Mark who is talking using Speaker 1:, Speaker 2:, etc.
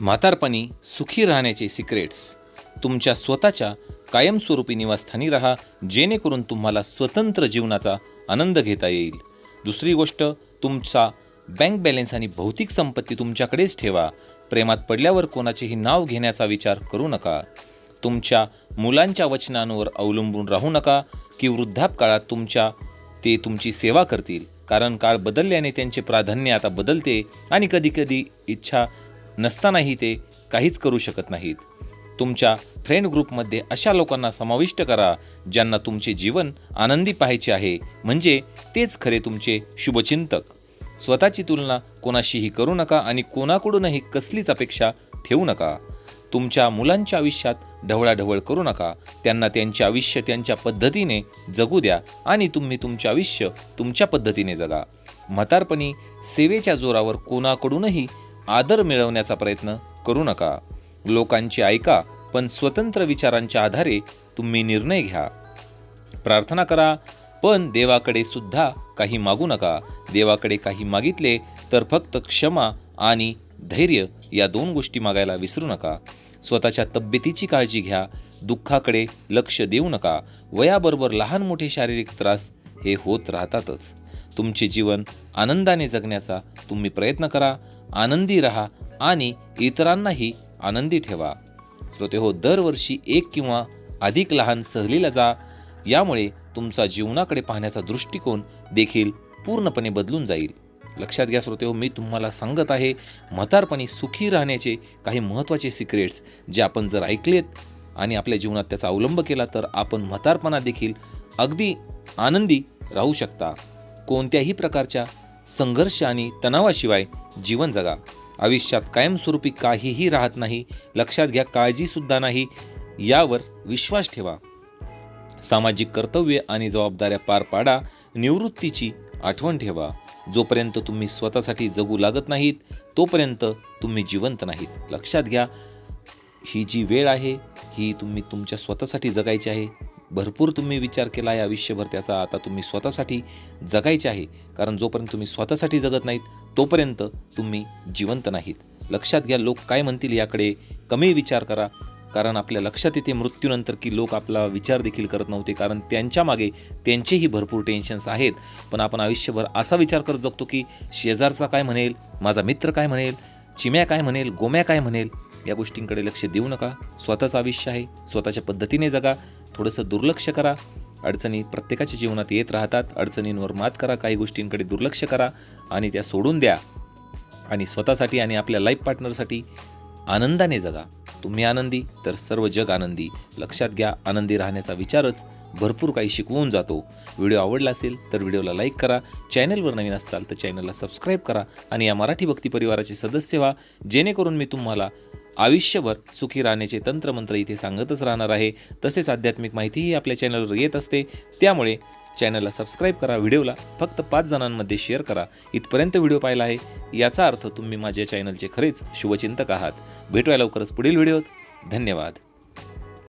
Speaker 1: म्हातारपणी सुखी राहण्याचे सिक्रेट्स तुमच्या स्वतःच्या कायमस्वरूपी निवासस्थानी राहा जेणेकरून तुम्हाला स्वतंत्र जीवनाचा आनंद घेता येईल. दुसरी गोष्ट तुमचा बँक बॅलेन्स आणि भौतिक संपत्ती तुमच्याकडेच ठेवा. प्रेमात पडल्यावर कोणाचेही नाव घेण्याचा विचार करू नका. तुमच्या मुलांच्या वचनांवर अवलंबून राहू नका की वृद्धापकाळात तुमच्या ते तुमची सेवा करतील. कारण काळ बदलल्याने त्यांचे प्राधान्य आता बदलते आणि कधीकधी इच्छा नसतानाही ते काहीच करू शकत नाहीत. तुमच्या फ्रेंड ग्रुपमध्ये अशा लोकांना समाविष्ट करा ज्यांना तुमचे जीवन आनंदी पाहायचे आहे. म्हणजे तेच खरे तुमचे शुभचिंतक. स्वतःची तुलना कोणाशीही करू नका आणि कोणाकडूनही कसलीच अपेक्षा ठेवू नका. तुमच्या मुलांच्या आयुष्यात ढवळाढवळ करू नका. त्यांना त्यांचे आयुष्य त्यांच्या पद्धतीने जगू द्या आणि तुम्ही तुमचे आयुष्य तुमच्या पद्धतीने जगा. म्हातारपणी सेवेच्या जोरावर कोणाकडूनही आदर मिळवण्याचा प्रयत्न करू नका. लोकांची ऐका पण स्वतंत्र विचारांच्या आधारे तुम्ही निर्णय घ्या. प्रार्थना करा पण देवाकडे सुद्धा काही मागू नका. देवाकडे काही मागितले तर फक्त क्षमा आणि धैर्य या दोन गोष्टी मागायला विसरू नका. स्वतःच्या तब्येतीची काळजी घ्या दुःखाकडे लक्ष देऊ नका. वयाबरोबर लहान मोठे शारीरिक त्रास हे होत राहतातच. तुमचे जीवन आनंदाने जगण्याचा तुम्ही प्रयत्न करा आनंदी रहा आणि इतरांनाही आनंदी ठेवा. श्रोते हो दरवर्षी एक किंवा अधिक लहान सहलीला जा. यामुळे तुमचा जीवनाकडे पाहण्याचा दृष्टिकोन देखील पूर्णपणे बदलून जाईल. लक्षात घ्या श्रोते हो मी तुम्हाला सांगत आहे म्हातारपणी सुखी राहण्याचे काही महत्त्वाचे सिक्रेट्स जे आपण जर ऐकलेत आणि आपल्या जीवनात त्याचा अवलंब केला तर आपण म्हातारपणा देखील अगदी आनंदी राहू शकता. कोणत्याही प्रकारच्या संघर्ष आणि तणावाशिवाय जीवन जगा. आयुष्यात कायमस्वरूपी काहीही राहत नाही लक्षात घ्या काळजीसुद्धा नाही यावर विश्वास ठेवा. सामाजिक कर्तव्य आणि जबाबदाऱ्या पार पाडा निवृत्तीची आठवण ठेवा. जोपर्यंत तुम्ही स्वतःसाठी जगू लागत नाहीत तोपर्यंत तुम्ही जिवंत नाहीत. लक्षात घ्या ही जी वेळ आहे ही तुम्ही तुमच्या स्वतःसाठी जगायची आहे. भरपूर तुम्ही विचार केला आहे आयुष्यभर त्याचा. आता तुम्ही स्वतःसाठी जगायचे आहे. कारण जोपर्यंत तुम्ही स्वतःसाठी जगत नाहीत तोपर्यंत तुम्ही जिवंत नाहीत. लक्षात घ्या लोक काय म्हणतील याकडे कमी विचार करा. कारण आपल्या लक्षात येते मृत्यूनंतर की लोक आपला विचार देखील करत नव्हते. कारण त्यांच्या मागे त्यांचेही भरपूर टेन्शन्स आहेत. पण आपण आयुष्यभर असा विचार करत जगतो की शेजारचा काय म्हणेल माझा मित्र काय म्हणेल चिम्या काय म्हणेल गोम्या काय म्हणेल या गोष्टींकडे लक्ष देऊ नका. स्वतःचं आयुष्य आहे. स्वतःच्या पद्धतीने जगा. थोडंसं दुर्लक्ष करा. अडचणी प्रत्येकाच्या जीवनात येत राहतात. अडचणींवर मात करा. काही गोष्टींकडे दुर्लक्ष करा आणि त्या सोडून द्या. आणि स्वतःसाठी आणि आपल्या लाईफ पार्टनरसाठी आनंदाने जगा. तुम्ही आनंदी तर सर्व जग आनंदी. लक्षात घ्या आनंदी राहण्याचा विचारच भरपूर काही शिकवून जातो. व्हिडिओ आवडला असेल तर व्हिडिओला लाईक करा. चॅनलवर नवीन असताल तर चॅनलला सबस्क्राईब करा. आणि या मराठी भक्ती परिवाराचे सदस्य व्हा. जेणेकरून मी तुम्हाला आयुष्यभर सुखी राहण्याचे तंत्रमंत्र इथे सांगतच राहणार आहे. तसेच आध्यात्मिक माहितीही आपल्या चॅनलवर येत असते. त्यामुळे चॅनलला सबस्क्राईब करा व्हिडिओला फक्त पाच जणांमध्ये शेअर करा. इथपर्यंत व्हिडिओ पाहिला आहे. याचा अर्थ तुम्ही माझ्या चॅनलचे खरेच शुभचिंतक आहात. भेटूया लवकरच पुढील व्हिडिओत धन्यवाद.